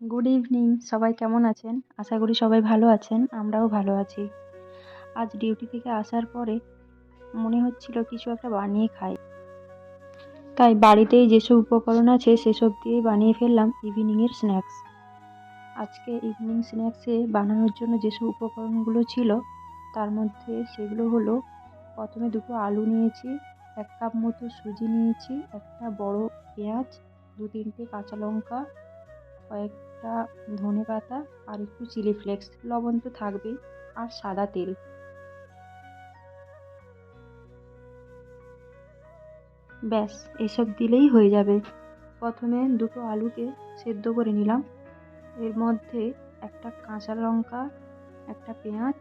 Good evening সবাই কেমন আছেন? আশা করি সবাই ভালো আছেন। আমরাও ভালো আছি। আজ ডিউটি থেকে আসার পরে মনে হচ্ছিল কিছু একটা বানিয়ে খাই। তাই বাড়িতেই যেসব উপকরণ আছে সেসব দিয়েই বানিয়ে ফেললাম ইভিনিংয়ের স্ন্যাক্স আজকে ইভিনিং স্ন্যাক্সে বানানোর জন্য যেসব উপকরণগুলো ছিল, তার মধ্যে সেগুলো হলো, প্রথমে দুটো আলু নিয়েছি, এক কাপ মতো সুজি নিয়েছি, একটা বড় পেঁয়াজ, দু তিনটে কাঁচা লঙ্কা কয়েকটা ধনে পাতা আর একটু চিলি ফ্লেক্স লবণ তো থাকবেই, আর সাদা তেল। ব্যাস, এসব দিলেই হয়ে যাবে। প্রথমে দুটো আলুকে সেদ্ধ করে নিলাম। এর মধ্যে একটা কাঁচা লঙ্কা, একটা পেঁয়াজ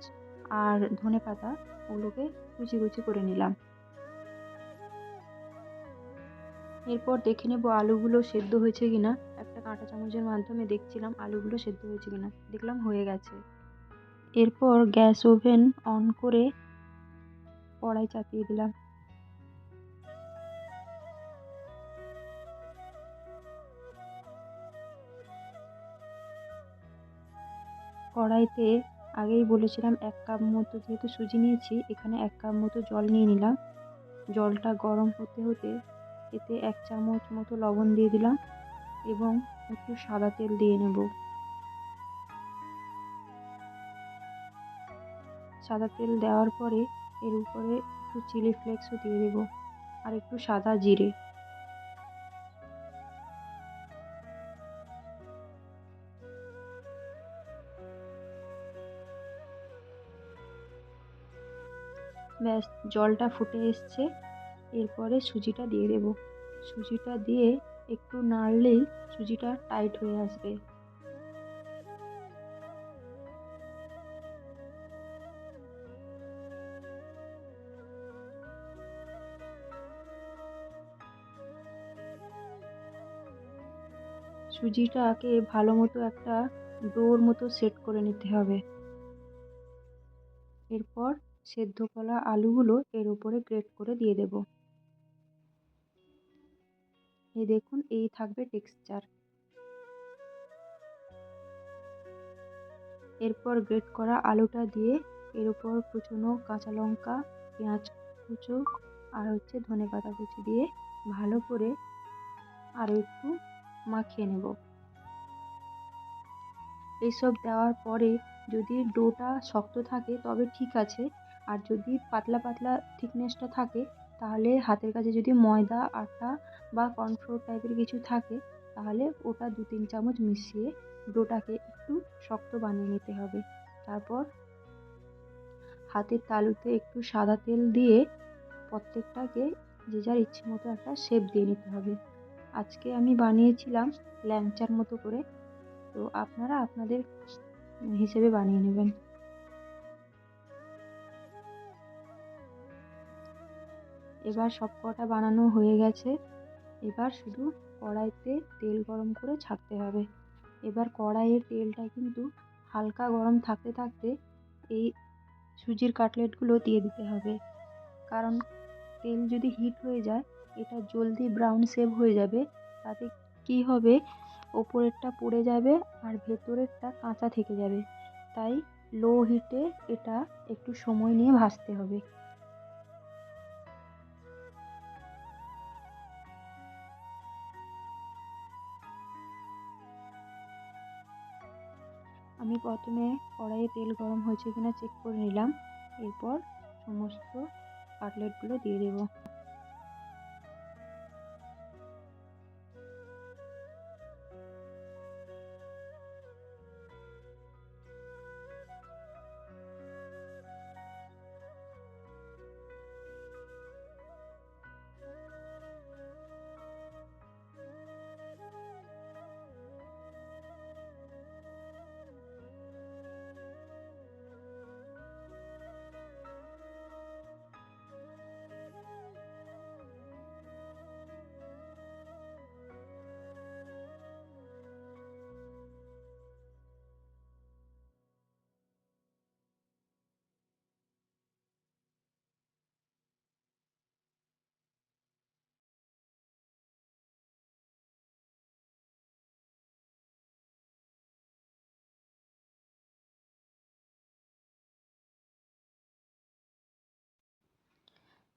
আর ধনে পাতা, ওগুলোকে কুচি কুচি করে নিলাম। এরপর দেখে নেব আলুগুলো সেদ্ধ হয়েছে কিনা। কাঁটা চামচের মাধ্যমে দেখছিলাম আলুগুলো সেদ্ধ হয়েছে কিনা। দেখলাম হয়ে গেছে। এরপর গ্যাস ওভেন অন করে কড়াই চাপিয়ে দিলাম। কড়াইতে আগেই বলেছিলাম এক কাপ মতো, যেহেতু সুজি নিয়েছি, এখানে এক কাপ মতো জল নিয়ে নিলাম। জলটা গরম হতে হতে এতে এক চামচ মতো লবণ দিয়ে দিলাম এবং একটু সাদা তেল দিয়ে নেব। সাদা তেল দেওয়ার পরে এর উপরে একটু চিলি ফ্লেক্সও দিয়ে দেবো আর একটু সাদা জিরে। ব্যাস, জলটা ফুটে এসছে। এরপরে সুজিটা দিয়ে দেবো। সুজিটা দিয়ে একটু নাড়লেই সুজিটা টাইট হয়ে আসবে। সুজিটাকে ভালো মতো একটা ডোর মতো সেট করে নিতে হবে। এরপর সেদ্ধ করা আলুগুলো এর উপরে গ্রেট করে দিয়ে দেব। এই দেখুন, এই থাকবে টেক্সচার। এরপর গ্রেট করা আলুটা দিয়ে এর উপর কুচনো কাঁচা লঙ্কা, পেঁয়াজ কুচো, আর হচ্ছে ধনে পাতা কুচি দিয়ে ভালো করে আরও একটু মাখিয়ে নেব। এইসব দেওয়ার পরে যদি ডোটা শক্ত থাকে, তবে ঠিক আছে। আর যদি পাতলা পাতলা থিকনেসটা থাকে, তাহলে হাতের কাছে যদি ময়দা, আটা বা কর্নফ্লোর টাইপের কিছু থাকে, তাহলে ওটা দু তিন চামচ মিশিয়ে ডোটাকে একটু শক্ত বানিয়ে নিতে হবে। তারপর হাতের তালুতে একটু সাদা তেল দিয়ে প্রত্যেকটাকে যে যার ইচ্ছে মতো একটা শেপ দিয়ে নিতে হবে। আজকে আমি বানিয়েছিলাম ল্যাংচার মতো করে, তো আপনারা আপনাদের হিসেবে বানিয়ে নেবেন। এবার সব কটা বানানো হয়ে গেছে। এবার শুধু কড়াইতে তেল গরম করে ছাড়তে হবে। এবার কড়াইয়ের তেলটা কিন্তু হালকা গরম থাকতে থাকতে এই সুজির কাটলেটগুলো দিয়ে দিতে হবে। কারণ তেল যদি হিট হয়ে যায়, এটা জলদি ব্রাউন শেপ হয়ে যাবে। তাতে কী হবে? ওপরেরটা পুড়ে যাবে আর ভেতরেরটা কাঁচা থেকে যাবে। তাই লো হিটে এটা একটু সময় নিয়ে ভাজতে হবে। আমি প্রথমে কড়াইয়ে তেল গরম হয়েছে কিনা চেক করে নিলাম। এরপর সমস্ত কাটলেটগুলো দিয়ে দেবো।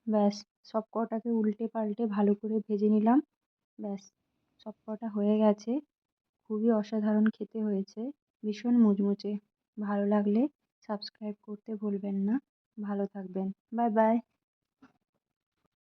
ব্যাস, সব কটাকে উল্টে পাল্টে ভালো করে ভেজে নিলাম। ব্যাস, সব কটা হয়ে গেছে। খুবই অসাধারণ খেতে হয়েছে, ভীষণ মুচমুচে। ভালো লাগলে সাবস্ক্রাইব করতে ভুলবেন না। ভালো থাকবেন। Bye bye.